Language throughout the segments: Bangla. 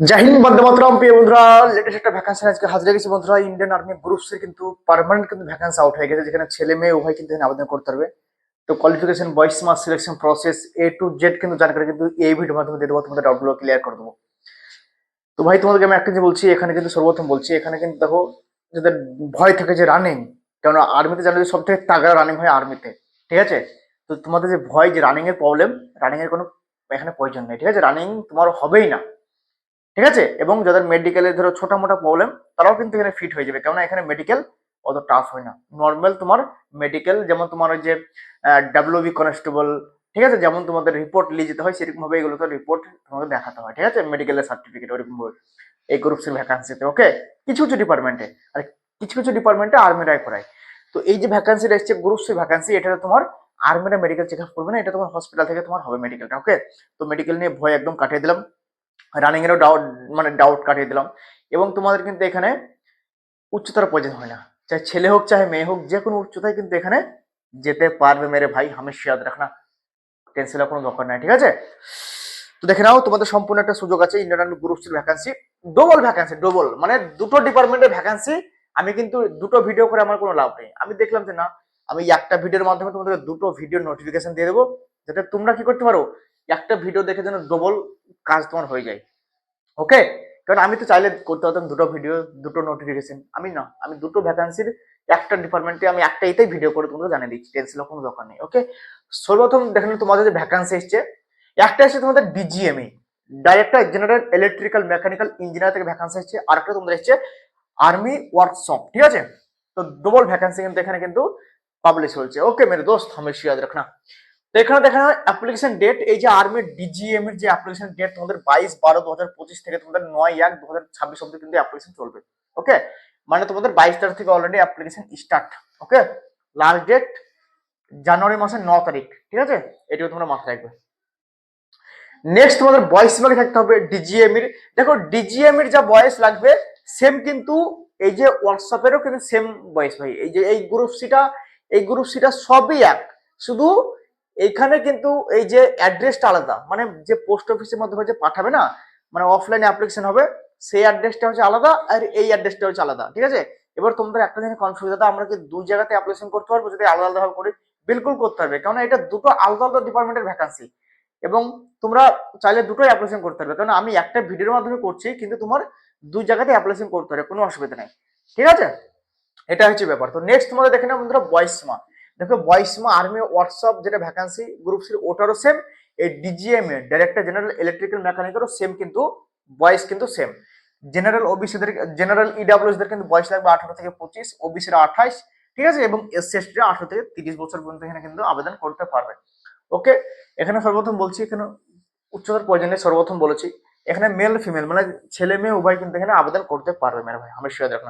জয় হিন্দ বন্দে মাতরম প্রিয় বন্ধুরা লেটেস্ট একটা ভ্যাকান্সি আজকে হাজির গেছে বন্ধুরা। ইন্ডিয়ান আর্মি গ্রুপস এর কিন্তু পার্মানেন্ট কিন্তু ভ্যাকান্সি আউট হয়ে গেছে, যেখানে ছেলে মেয়ে উভয় কিন্তু আবেদন করতে পারবে। তো কোয়ালিফিকেশন বয়স মাস selection process A to Z কিন্তু জানকারি কিন্তু এই ভিডিওর মাধ্যমে দিয়ে দেবো তোমাদের ডাউটগুলো ক্লিয়ার করে দেবো। তো ভাই, তোমাদেরকে আমি একটা যে বলছি, এখানে কিন্তু সর্বপ্রথম বলছি, এখানে কিন্তু দেখো, যাদের ভয় থাকে যে রানিং কেননা আর্মিতে জানো সব থেকে তাগড়া রানিং হয় আর্মিতে ঠিক আছে? তো তোমাদের যে ভয় যে রানিং এর প্রবলেম রানিং এর কোনো এখানে প্রয়োজন নেই, ঠিক আছে? রানিং তোমার হবেই না। ঠিক আছে? এবং যাদের মেডিকেলের ধরো ছোট মোটা প্রবলেম তারাও কিন্তু এখানে ফিট হয়ে যাবে। কেননা এখানে মেডিকেল অত টাফ হয় না। নর্মাল তোমার মেডিকেল যেমন তোমার ওই যে ডাব্লিউবি কনস্টেবল ঠিক আছে? যেমন তোমাদের রিপোর্ট নিয়ে যেতে হয় সেরকম ভাবে এগুলো তো রিপোর্ট তোমাকে দেখাতে হয়, ঠিক আছে? মেডিকেলের সার্টিফিকেট ওরকম ভাবে এই গ্রুপসের ভ্যাকান্সিতে ওকে কিছু কিছু ডিপার্টমেন্টে আর কিছু কিছু ডিপার্টমেন্টে আর্মিরাই করায়। তো এই যে ভ্যাকান্সিটা এসছে গ্রুপসের ভ্যাকান্সি এটা তোমার আর্মিরা মেডিকেল চেক আপ করবে না, এটা তোমার হসপিটাল থেকে তোমার হবে মেডিকেলটা ওকে তো মেডিকেল নিয়ে ভয় একদম কাটিয়ে দিলাম। রানিং এরও ডাউট মানে ডাউট কাটিয়ে দিলাম। এবং তোমাদের কিন্তু এখানে উচ্চতার প্রয়োজন হয় না। চাই ছেলে হোক চাहे মেয়ে হোক, যে কোনো উচ্চতায় কিন্তু এখানে যেতে পারবে মেরে ভাই, হামেশা ইয়াদ রাখনা। টেনশনের কোনো দরকার নাই, ঠিক আছে? তো দেখে নাও, তোমাদের সম্পূর্ণ একটা সুযোগ আছে ইন্ডিয়ান আর্মি গ্রুপসের ভ্যাকান্সি ডবল ভ্যাকান্সি ডবল মানে দুটো ডিপার্টমেন্টের ভ্যাকান্সি আমি কিন্তু দুটো ভিডিও করে আমার কোনো লাভ নেই। আমি দেখলাম যে না, আমি একটা ভিডিওর মাধ্যমে তোমাদের দুটো ভিডিও নোটিফিকেশন দিয়ে দেবো। যাতে তোমরা কি করতে পারো? একটা ভিডিও দেখে যেন ডবল কাজ তোমার হয়ে যায়। ওকে কারণ আমি তো চাইলে করতে পারতাম দুটো ভিডিও দুটো নোটিফিকেশন আমি না, আমি দুটো ভ্যাকান্সির একটা ডিপার্টমেন্টে আমি একটা এটাই ভিডিও করে তোমাদের জানিয়ে দিচ্ছি। টেন্সিলের কোনো দরকার নেই ওকে সর্বপ্রথম দেখেন তোমাদের যে ভ্যাকান্সি এসছে, একটা এসছে তোমাদের DGEME director general electrical mechanical engineer থেকে ভ্যাকান্সি এসছে। আর একটা তোমাদের এসছে আর্মি ওয়ার্কশপ ঠিক আছে? তো ডবল ভ্যাকান্সি কিন্তু এখানে কিন্তু পাবলিশ হয়েছে। ওকে মেরে দোস্ত হমেশা রাখনা তো এখানে দেখা হয় অ্যাপ্লিকেশন ডেট এই যে আর্মির ডিজিএম এর যে অ্যাপ্লিকেশন ডেট তোমাদের বাইশ বারো দু হাজার পঁচিশ থেকে তোমাদের নয় এক দু হাজার ছাব্বিশ অব্দি কিন্তু অ্যাপ্লিকেশন চলবে ওকে মানে তোমাদের বাইশ তারিখ থেকে already application start okay last date January মাসের ন তারিখ, ঠিক আছে? এটিও তোমরা মাথায় রাখবে। নেক্সট তোমাদের বয়স সীমাকে থাকতে হবে ডিজিএম এর। দেখো ডিজিএম এর যা বয়স লাগবে সেম কিন্তু এই যে হোয়াটসঅ্যাপেরও কিন্তু সেম বয়স ভাই। এই যে এই গ্রুপ সিটা এই গ্রুপ সিটা সবই এক। শুধু এইখানে কিন্তু এই যে অ্যাড্রেসটা আলাদা। মানে যে পোস্ট অফিসের মাধ্যমে যে পাঠাবে না মানে অফলাইনে অ্যাপ্লিকেশন হবে, সেই অ্যাড্রেসটা হচ্ছে আলাদা আর এই অ্যাড্রেসটা হচ্ছে আলাদা, ঠিক আছে? এবার তোমাদের একটা জিনিস কনফিউজ দাদা আমরা কি দুই জায়গাতে অ্যাপ্লিকেশন করতে পারব, যদি আলাদা আলাদাভাবে করি, বিলকুল করতে হবে। কারণ এটা দুটো আলাদা আলাদা ডিপার্টমেন্টের ভ্যাকান্সি এবং তোমরা চাইলে দুটোই অ্যাপ্লিকেশন করতে পারবে। কারণ আমি একটা ভিডিওর মাধ্যমে করছি, কিন্তু তোমার দুই জায়গাতে অ্যাপ্লিকেশন করতে পারবে কোনো অসুবিধা নেই। ঠিক আছে? এটা হচ্ছে ব্যাপার। তো নেক্সট তোমাদের দেখে নাও বন্ধুরা বয়স সীমা দেখো বয়সমা আর্মি হোয়াটসঅ্যাপ যেটা ভ্যাকান্সি গ্রুপ সির ওটারও সেম এই ডিজিএম এর ডাইরেক্টর জেনারেল ইলেকট্রিক্যাল মেকানিকেরও সেম কিন্তু বয়স কিন্তু সেম জেনারেল ওবিসিদের জেনারেল ইডাব্লিউএসদের কিন্তু বয়স লাগবে আঠারো থেকে পঁচিশ ওবিসিরা আঠাইশ ঠিক আছে? এবং এসসি এসটিরা আঠারো থেকে তিরিশ বছর পর্যন্ত এখানে কিন্তু আবেদন করতে পারবে। ওকে এখানে সর্বপ্রথম বলছি, এখানে উচ্চতার প্রয়োজনে সর্বপ্রথম বলেছি, এখানে মেল ফিমেল মানে ছেলে, মেয়ে, উভয় কিন্তু এখানে আবেদন করতে পারবে মেরে ভাই, আমি শিওর দেখো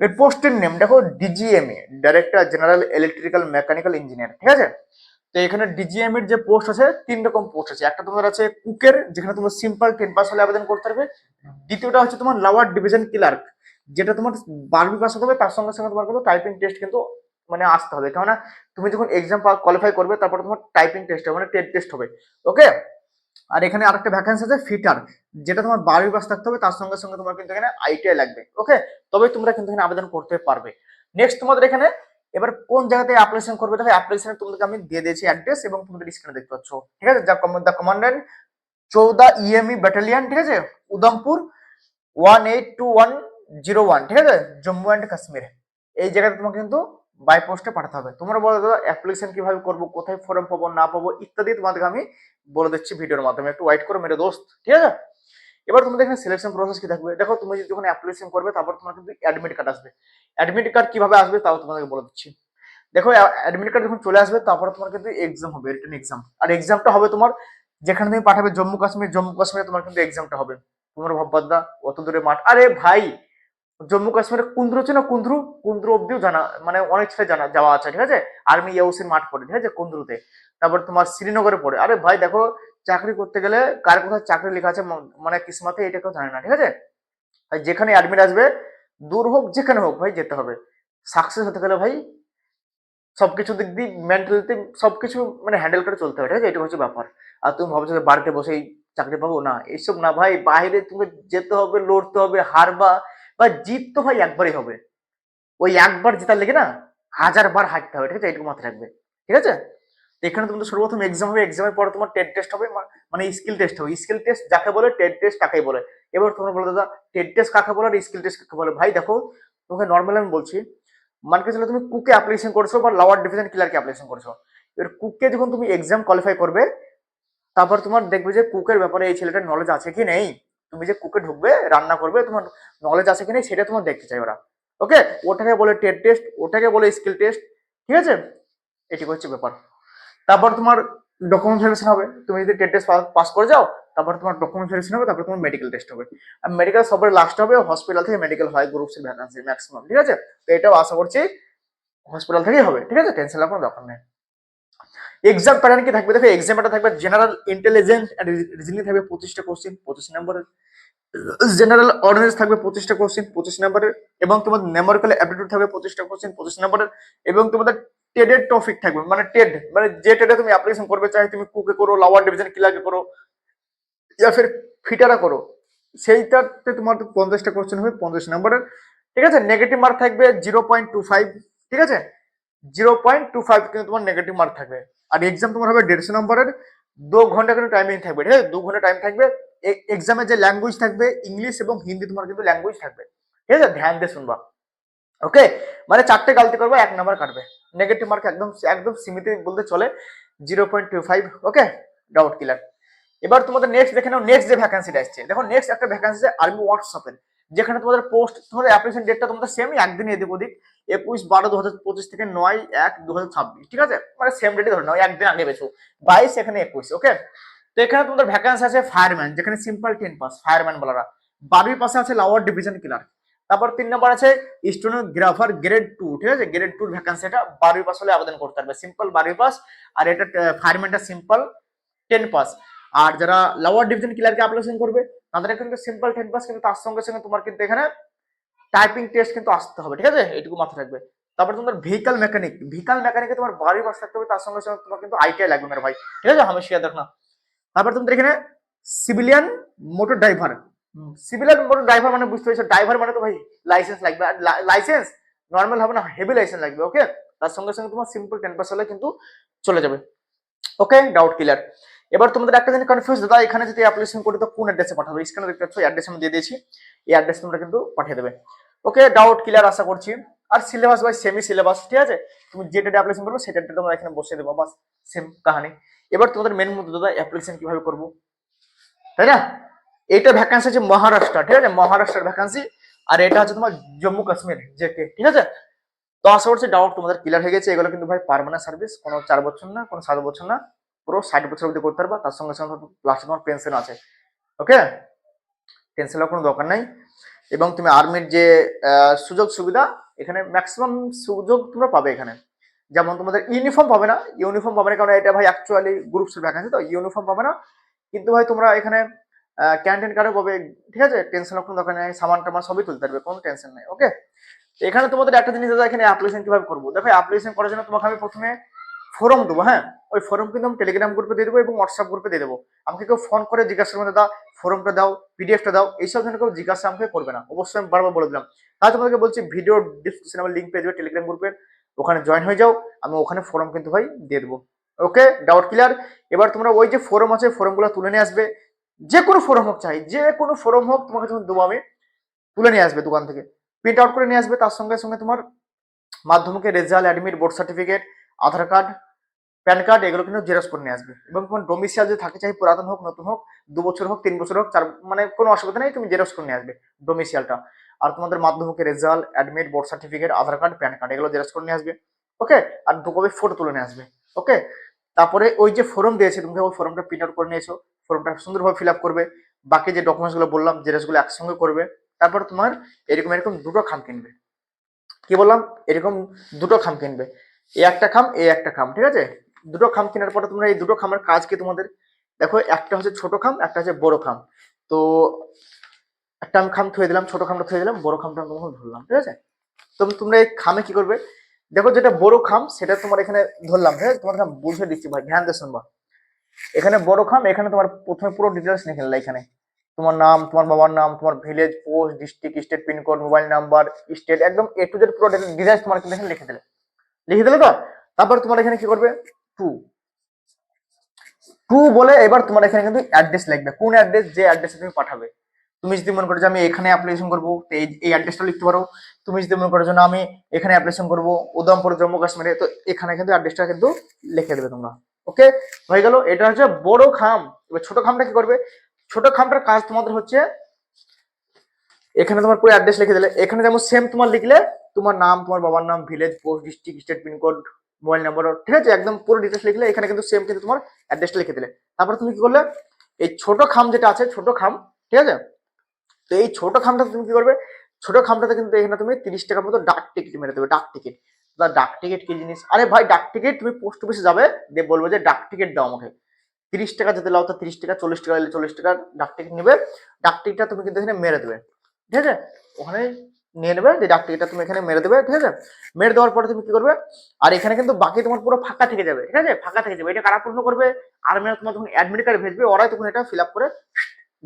এর পোস্টের নেম দেখো DGEME director general electrical mechanical engineer ঠিক আছে? তো এখানে ডিজিএম এর যে পোস্ট আছে, তিন রকম পোস্ট আছে। একটা তোমার আছে কুকের, যেখানে তোমার সিম্পল টেন পাস হলে আবেদন করতে পারবে। দ্বিতীয়টা হচ্ছে তোমার লাওয়ার ডিভিশন ক্লার্ক যেটা তোমার বারবি পাস হবে তার সঙ্গে সঙ্গে তোমার কিন্তু টাইপিং টেস্ট কিন্তু মানে আসতে হবে। কেননা, তুমি যখন এক্সাম কোয়ালিফাই করবে, তারপর তোমার টাইপিং টেস্ট হবে মানে টেট টেস্ট হবে। ওকে আর এখানে আরেকটা ভ্যাকান্সি আছে ফিটার যেটা তোমার বারোই পাস থাকতে হবে, তার সঙ্গে সঙ্গে তোমার কিন্তু এখানে আইটিআই লাগবে ওকে তবে তোমরা কিন্তু এখানে আবেদন করতে পারবে। নেক্সট তোমাদের এখানে, এবার কোন জায়গাতে অ্যাপ্লিকেশন করবে? দেখো অ্যাপ্লিকেশন তোমাদেরকে আমি দিয়ে দিয়েছি অ্যাড্রেস এবং তোমাদের স্ক্রিনে দেখতে পাচ্ছ, ঠিক আছে? যা দ্য কমান্ডেন্ট চৌদা ইএমই ব্যাটালিয়ান ঠিক আছে? Udhampur one eight two one zero one ঠিক আছে? জম্মু অ্যান্ড কাশ্মীর। এই জায়গাতে তোমাকে কিন্তু বাই পোস্টে পাঠাতে হবে। তোমরা বলো দাদা অ্যাপ্লিকেশন কীভাবে করব, কোথায় ফর্ম পাবো, না পাবো, ইত্যাদি তোমাদেরকে আমি বলে দিচ্ছি ভিডিওর মাধ্যমে। একটু ওয়াইট করে মেরে দোস্ত, ঠিক আছে? এবার তোমাদের এখানে সিলেকশন প্রসেস কি থাকবে? দেখো, তুমি যদি যখন অ্যাপ্লিকেশন করবে, তারপর তোমার কিন্তু অ্যাডমিট কার্ড আসবে। অ্যাডমিট কার্ড কীভাবে আসবে, তাও তোমাদেরকে বলে দিচ্ছি। দেখো অ্যাডমিট কার্ড যখন চলে আসবে, তারপরে তোমার কিন্তু এক্সাম হবে রিটেন এক্সাম আর এক্সামটা হবে তোমার যেখানে তুমি পাঠাবে জম্মু কাশ্মীর জম্মু কাশ্মীরে তোমার কিন্তু এক্সামটা হবে। তোমার ভাববাদা অত দূরে মাঠ। আরে ভাই জম্মু কাশ্মীরে কুন্দ্রু হচ্ছে না কুন্দ্রু? কুন্দ্রু অব্দিও জানা মানে অনেক ছেলে জানা, যাওয়া আছে, ঠিক আছে? আর্মি ইউসির মাঠ পড়ে, ঠিক আছে, কুন্দ্রুতে। তারপর তোমার শ্রীনগরে পড়ে। আরে ভাই, দেখো, চাকরি করতে গেলে কার কোথায় চাকরি লেখা আছে মানে কিসমাতে এটা কেউ জানে না, ঠিক আছে? যেখানে অ্যাডমিট আসবে, দূর হোক, যেখানে হোক, ভাই, যেতে হবে। সাকসেস হতে গেলে ভাই, সবকিছু দিক দিয়ে মেন্টালিটি সবকিছু মানে হ্যান্ডেল করে চলতে হবে, ঠিক আছে? এটা হচ্ছে ব্যাপার। আর তুমি ভাবছ বাড়িতে বসেই চাকরি পাবো? না, এইসব না, ভাই, বাইরে তুমি যেতে হবে, লড়তে হবে, হারবা বা জিত তো ভাই একবারই হবে। ওই একবার জেতার লেগে না হাজার বার হারতে হবে, ঠিক আছে? এইটুকু মাথায় রাখবে, ঠিক আছে? এখানে তোমাদের সর্বপ্রথম এক্সাম হবে এক্সামের পরে তোমার টেট টেস্ট হবে মানে স্কিল টেস্ট হবে। স্কিল টেস্ট যাকে বলে টেট টেস্ট কাকে বলে। এবার তোমরা বলো, দাদা টেট টেস্ট কাকে বলে আর স্কিল টেস্ট কাকে বলে? ভাই, দেখো, তোমাকে নর্মাল আমি বলছি মানে ছিল তুমি কুকে অ্যাপ্লিকেশন করছ বা লাওয়ার ডিভিশন ক্লার্কে অ্যাপ্লিকেশন করছ। এবার কুককে যখন তুমি এক্সাম কোয়ালিফাই করবে, তারপর তোমার দেখবে যে কুকের ব্যাপারে এই ছেলেটার নলেজ আছে কি নেই? তুমি যে কুকে ঢুকবে, রান্না করবে, তোমার নলেজ আছে কি নেই সেটা তোমার দেখতে চাই ওরা। ওকে ওটাকে বলে টেট টেস্ট ওটাকে বলে স্কিল টেস্ট ঠিক আছে? এটি হচ্ছে ব্যাপার। তারপর তোমার ডকুমেন্ট ভেরিফিকেশন হবে। তুমি যদি টেট টেস্ট পাস করে যাও, তারপর তোমার ডকুমেন্ট ভেরিফিকেশন হবে, তারপর তোমার মেডিকেল টেস্ট হবে। আর মেডিকেল সবার লাস্ট হবে হসপিটাল থেকে মেডিকেল হয় গ্রুপসের ভ্যাকান্সি ম্যাক্সিমাম ঠিক আছে? তো এটাও আশা করছি হসপিটাল থেকেই হবে, ঠিক আছে? টেনশন কোনো দরকার নেই। এক্সাম প্যাটার্ন কি থাকবে? দেখো এক্সামটা থাকবে জেনারেল ইন্টেলিজেন্স এন্ড রিজনিং থাকবে পঁচিশটা কোশ্চেন পঁচিশ নম্বরের। জেনারেল অর্ডিনেন্স থাকবে পঁচিশটা কোশ্চেন পঁচিশ নম্বরের। এবং তোমাদের নেমারিক্যাল অ্যাপটিটিউড থাকবে পঁচিশটা কোশ্চেন পঁচিশ নম্বরের। এবং তোমাদের টেডের টপিক থাকবে মানে টেড মানে যে টেডে তুমি অ্যাপ্লিকেশন করবে, চাই তুমি কুকে করো লাওয়ার ডিভিশন ক্লার্কে করো, ইয়া ফির ফিটারা করো। সেইটাতে তোমার পঞ্চাশটা কোশ্চেন হবে, পঞ্চাশ নম্বরের। ঠিক আছে? নেগেটিভ মার্ক থাকবে জিরো পয়েন্ট টু ফাইভ ঠিক আছে? জিরো পয়েন্ট টু ফাইভ কিন্তু তোমার নেগেটিভ মার্ক থাকবে। আর এক্সাম তোমার হবে দেড়শো নম্বরের, দু ঘণ্টা কিন্তু টাইমিং থাকবে, ঠিক আছে? দু ঘণ্টা টাইম থাকবে। এক্সামে যে ল্যাঙ্গুয়েজ থাকবে ইংলিশ এবং হিন্দি তোমার কিন্তু ল্যাঙ্গুয়েজ থাকবে। ঠিক আছে? ধ্যান দিয়ে শুনবা। ওকে মানে চারটে গালতি করবে, এক নাম্বার কাটবে। নেগেটিভ মার্ক একদম একদম সীমিত বলতে চলে। Zero point two five okay doubt clear এবার তোমাদের নেক্সট দেখে নাও নেক্সট যে ভ্যাকান্সিটা আসছে দেখো নেক্সট একটা ভ্যাকান্সি আর্মি হোয়াটসঅ্যাপের যেখানে তোমাদের পোস্ট তোমাদের অ্যাপ্লিকেশন ডেটটা তোমাদের সেমই একদিন এদিক ওদিক একুশ বারো দু হাজার পঁচিশ থেকে নয় এক দু হাজার ছাব্বিশ, ঠিক আছে? মানে সেম ডেটে ধরে নাও, একদিন আগে বেছো। বাইশ এখানে একুশ ওকে তো এখানে তোমাদের ভ্যাকান্সি আছে ফায়ারম্যান যেখানে সিম্পল টেন পাস ফায়ারম্যান বলারা। বারোই পাশে আছে লাওয়ার ডিভিশন ক্লার্ক তারপর তিন নম্বর আছে স্টোনোগ্রাফার গ্রেড টু ঠিক আছে? গ্রেড টুর ভ্যাকান্সি এটা বারোই পাস হলে আবেদন করতে পারবে। সিম্পল বারোই পাস আর এটা ফায়ারম্যানটা সিম্পল টেন পাস আর যারা লাওয়ার ডিভিশন ক্লিয়ারকে অ্যাপ্লিকেশন করবে তাদের কিন্তু সিম্পল টেন পাস কিন্তু তার সঙ্গে সঙ্গে তোমার কিন্তু এখানে টাইপিং টেস্ট কিন্তু আসতে হবে ঠিক আছে? এটুকু মাথায় রাখবে। তারপর তোমার ভেহিকাল মেকানিক ভেহিকাল মেকানিকে তোমার বাড়ি পাস থাকতে হবে তার সঙ্গে সঙ্গে তোমার কিন্তু আইটিআই লাগবে মেরে ভাই। ঠিক আছে? আমি শিয়া দেখ না। তারপর তোমাদের এখানে civilian motor driver civilian motor driver মানে বুঝতে পেরেছ ড্রাইভার মানে তো ভাই লাইসেন্স লাগবে আর লাইসেন্স নর্মাল হবে না হেভি লাইসেন্স লাগবে ওকে তার সঙ্গে সঙ্গে তোমার সিম্পল টেন পাস হলে কিন্তু চলে যাবে। ওকে ডাউট ক্লিয়ার এবার তোমাদের একটা জিনিস কনফিউজ দাদা, এখানে যদি অ্যাপ্লিকেশন করে তো কোন অ্যাড্রেসে পাঠাবে? স্ক্রিনে দেখতে পাচ্ছ অ্যাড্রেস আমি দিয়ে দিয়েছি। এই অ্যাড্রেস তোমরা কিন্তু পাঠিয়ে দেবে। ওকে ডাউট ক্লিয়ার আশা করছি। আর সিলেবাস বাই সেমি সিলেবাস ঠিক আছে? তুমি যেটা অ্যাপ্লিকেশন করবে সেটা তোমরা এখানে বসিয়ে দেবো, বাস সেম কাহানি। এবার তোমাদের মেন মুদ্রা, দাদা অ্যাপ্লিকেশন কীভাবে করব? তাই না? এটা ভ্যাকান্সি আছে মহারাষ্ট্র, ঠিক আছে? মহারাষ্ট্রের ভ্যাকান্সি আর এটা হচ্ছে তোমার জম্মু কাশ্মীর জেকে ঠিক আছে? তো আশা করছি ডাউট তোমাদের ক্লিয়ার হয়ে গেছে। এগুলো কিন্তু ভাই পার্মানেন্ট সার্ভিস কোনো চার বছর না, কোনো সাত বছর না। পুরো ষাট বছর অবধি করতে পারবা, তার সঙ্গে সঙ্গে লাস্টে তোমার পেনশন আছে। ওকে টেনশনের কোনো দরকার নাই। এবং তুমি আর্মির যে সুযোগ সুবিধা, এখানে ম্যাক্সিমাম সুযোগ তোমরা পাবে এখানে। যেমন তোমাদের ইউনিফর্ম পাবে না ইউনিফর্ম পাবে না, কারণ এটা ভাই অ্যাকচুয়ালি গ্রুপ গ্রুপসের ভ্যাকান্সি তো ইউনিফর্ম পাবে না। কিন্তু ভাই তোমরা এখানে ক্যান্টিন কার্ডও পাবে, ঠিক আছে? টেনশনের কোনো দরকার নেই, সামান টামান সবই তুলতে পারবে, কোনো টেনশন নেই ওকে এখানে তোমাদের একটা জিনিস দাদা, এখানে অ্যাপ্লিকেশন কীভাবে করব? দেখো অ্যাপ্লিকেশন করার জন্য তোমাকে আমি প্রথমে ফর্ম দেবো হ্যাঁ? ওই ফর্ম কিন্তু আমি টেলিগ্রাম গ্রুপে দিয়ে দেবো এবং হোয়াটসঅ্যাপ গ্রুপে দিয়ে দেবো। আমাকে কেউ ফোন করে জিজ্ঞাসা করবে দাদা ফর্মটা দাও পিডিএফটা দাও, এইসব জন্য কেউ জিজ্ঞাসা আমাকে করবে না। অবশ্যই আমি বারবার বলে দিলাম। তাহলে তোমাদেরকে বলছি ভিডিও ডিসক্রিপশন আমার লিঙ্ক পেয়ে যাবে টেলিগ্রাম গ্রুপের ওখানে জয়েন হয়ে যাও, আমি ওখানে ফর্ম কিন্তু ভাই দিয়ে দেবো। ওকে ডাউট ক্লিয়ার এবার তোমরা ওই যে ফর্ম আছে ফর্মগুলো তুলে নিয়ে আসবে। যে কোনো ফর্ম হোক চাই, যে কোনো ফর্ম হোক, তোমাকে যখন দেবো আমি, তুলে নিয়ে আসবে দোকান থেকে। প্রিন্ট আউট করে নিয়ে আসবে, তার সঙ্গে সঙ্গে তোমার মাধ্যমিকের result admit board certificate Aadhaar card, PAN card, এগুলো কিন্তু জেরক্স করে নিয়ে আসবে। এবং তোমার ডোমিসিয়াল যদি থাকে, চাই পুরাতন হোক, নতুন হোক, দু বছর হোক, তিন বছর হোক, চার মানে কোনো অসুবিধা নেই, তুমি জেরক্স করে নিয়ে আসবে ডোমিসিয়ালটা আর তোমাদের মাধ্যমিকের result admit board certificate Aadhaar card, PAN card, এগুলো জেরক্স করে নিয়ে আসবে। ওকে? আর দু কপি ফটো তুলে নিয়ে আসবে। ওকে? তারপরে ওই যে ফর্ম দিয়েছে, তুমি ওই ফর্মটা প্রিন্ট আউট করে নিয়েছো। ফর্মটা সুন্দরভাবে ফিল আপ করবে। বাকি যে ডকুমেন্টসগুলো বললাম জেরক্সগুলো একসঙ্গে করবে। তারপর তোমার এরকম এরকম দুটো খাম কিনবে। কি বললাম? এরকম দুটো খাম কিনবে। এই একটা খাম এই একটা খাম, ঠিক আছে? দুটো খাম কেনার পরে তোমরা এই দুটো খামের কাজ কি তোমাদের, দেখো, একটা হচ্ছে ছোট খাম, একটা হচ্ছে বড় খাম। তো একটা আমি খাম থুয়ে দিলাম, ছোট খামটা থুয়ে দিলাম, বড় খামটা আমি তোমাকে ধরলাম, ঠিক আছে? তো তোমরা এই খামে কি করবে? দেখো যেটা বড় খাম, সেটা তোমার এখানে ধরলাম হ্যাঁ তোমার খাম বুঝে দিচ্ছি, ভাই, ধ্যান দিয়ে শুনবা। এখানে বড় খাম, এখানে তোমার প্রথমে পুরো ডিটেলস লিখে নিলে এখানে। তোমার নাম, তোমার বাবার নাম, তোমার village post district state pincode mobile number state একদম এ টু জেড পুরো ডিটেলস তোমার কিন্তু এখানে লিখে দিলে। লিখে দিলে তো? তারপর তোমার এখানে কি করবে? টু। টু বলে এবার তোমার এখানে কিন্তু অ্যাড্রেস লিখবে। কোন অ্যাড্রেস যে অ্যাড্রেসে তুমি পাঠাবে। তুমি যদি মনে করো যে আমি এখানে অ্যাপ্লিকেশন করব, তো এই এই অ্যাড্রেসটা লিখতে পারো। তুমি যদি মনে করো যে না, আমি এখানে অ্যাপ্লিকেশন করব উদমপুর জম্মু, কাশ্মীরে, তো এখানে কিন্তু অ্যাড্রেসটা কিন্তু লিখে দেবে তোমরা। ওকে হয়ে গেল। এটা হচ্ছে বড় খাম। এবার ছোট খামটা কি করবে? ছোট খামটার কাজ তোমাদের হচ্ছে, এখানে তোমার পুরো অ্যাড্রেস লিখে দিলে। এখানে যেমন সেম তোমার লিখলে তোমার নাম, তোমার বাবার নাম village post district state pincode mobile number ঠিক আছে? একদম পুরো ডিটেলস লিখলে এখানে কিন্তু সেম কিন্তু তোমার অ্যাড্রেসটা লিখে দিলে। তারপর তুমি কি করলে? এই ছোট খাম যেটা আছে, ছোট খাম, ঠিক আছে? তো এই ছোট খামটা তুমি কি করবে? ছোট খামটাতে কিন্তু এখানে তুমি তিরিশ টাকার মতো ডাক টিকিট মেরে দেবে ডাক টিকিট ডাক টিকিট কি জিনিস? আরে ভাই ডাক টিকিট তুমি পোস্ট অফিসে যাবে, দিয়ে বলবে যে ডাক টিকিট দাও আমাকে। তিরিশ টাকা যেতে লাও তো তিরিশ টাকা, চল্লিশ টাকা চল্লিশ টাকা ডাক টিকিট নেবে। ডাক টিকিটটা তুমি কিন্তু এখানে মেরে দেবে, ঠিক আছে? ওখানে নিয়ে নেবে, যে ডাক টিকিটটা তুমি এখানে মেরে দেবে, ঠিক আছে? মেরে দেওয়ার পরে তুমি কি করবে? আর এখানে কিন্তু বাকি তোমার পুরো ফাঁকা থেকে যাবে, ঠিক আছে? ফাঁকা থেকে যাবে। এটা কারা পূর্ণ করবে? আর মেয়ে তোমার যখন অ্যাডমিট কার্ড ভেজবে, ওরাই তখন এটা ফিল আপ করে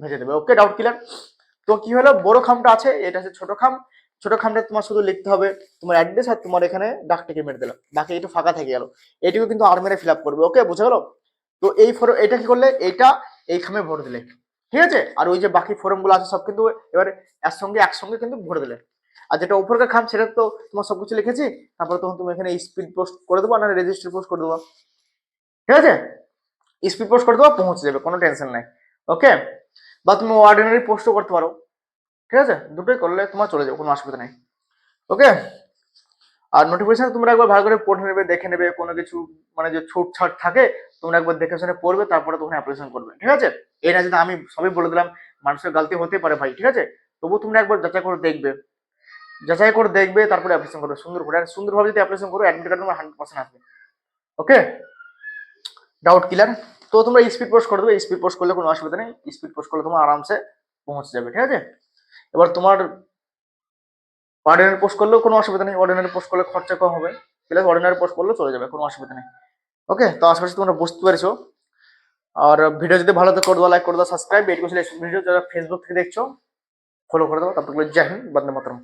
ভেজে দেবে। ওকে ডাউট ক্লিয়ার তো কি হলো? বড় খামটা আছে, এটা হচ্ছে ছোট খাম। ছোট খামটা তোমার শুধু লিখতে হবে তোমার অ্যাড্রেস আর তোমার এখানে ডাক টিকিট মেরে দিলাম। বাকি একটু ফাঁকা থেকে গেল। এটুকু কিন্তু আর্মিরা ফিল আপ করবে ওকে বুঝে গেলো? তো এই ফর, এটা কি করলে? এটা এই খামে ভরে দিলে, ঠিক আছে? আর ওই যে বাকি ফর্মগুলো আছে, সব কিন্তু এবারে একসঙ্গে একসঙ্গে কিন্তু ভরে দিলে। আর যেটা উপরকার খাম, সেটা তো তোমার সবকিছু লিখেছি, তারপরে তখন তুমি এখানে স্পিড পোস্ট করে দেবো না রেজিস্টার পোস্ট করে দেবো। ঠিক আছে? স্পিড পোস্ট করে দেবো পৌঁছে যাবে, কোনো টেনশন নাই। ওকে বা তুমি অর্ডিনারি পোস্টও করতে পারো। ঠিক আছে? দুটোই করলে তোমার চলে যাবে, কোনো অসুবিধা নেই। ওকে আর নোটিফিকেশন তোমরা একবার ভালো করে পড়ে নেবে, দেখে নেবে, কোনো কিছু মানে যে ছুট ছাট থাকে, তোমরা একবার দেখে শুনে পড়বে, তারপরে তখন অ্যাপ্লিকেশন করবে। ঠিক আছে? এই না যেটা আমি সবই বলে দিলাম, মানুষের গালতি হতে পারে ভাই, ঠিক আছে? তবু তোমরা একবার যাচাই করে দেখবে। যাচাই করে দেখবে, তারপরে অ্যাপ্লিকেশন করবে। সুন্দর করে। আর সুন্দরভাবে যদি অ্যাপ্লিকেশন করো অ্যাডমিট কার্ড তোমার হান্ড্রেড পার্সেন্ট আসবে। ওকে ডাউট ক্লিয়ার তো তোমরা স্পিড পোস্ট করে দেবে। স্পিড পোস্ট করলে কোনো অসুবিধা নেই। স্পিড পোস্ট করলে তোমার আরামসে পৌঁছে যাবে। ঠিক আছে? এবার তোমার অর্ডিনারি পোস্ট করলেও কোনো অসুবিধা নেই। অর্ডিনারি পোস্ট করলে খরচা কম হবে। প্লাস অর্ডিনারি পোস্ট করলেও চলে যাবে। কোনো অসুবিধা নেই। ওকে তো আশা করছি তোমরা বুঝতে পেরেছ। আর ভিডিও যদি ভালো লাগে, করে দেওয়া লাইক করে দেওয়া সাবস্ক্রাইব এটুকু ভিডিও যারা ফেসবুক থেকে দেখছ ফলো করে দেবো তারপর জয় হিন্দ, বন্দে মাতরম।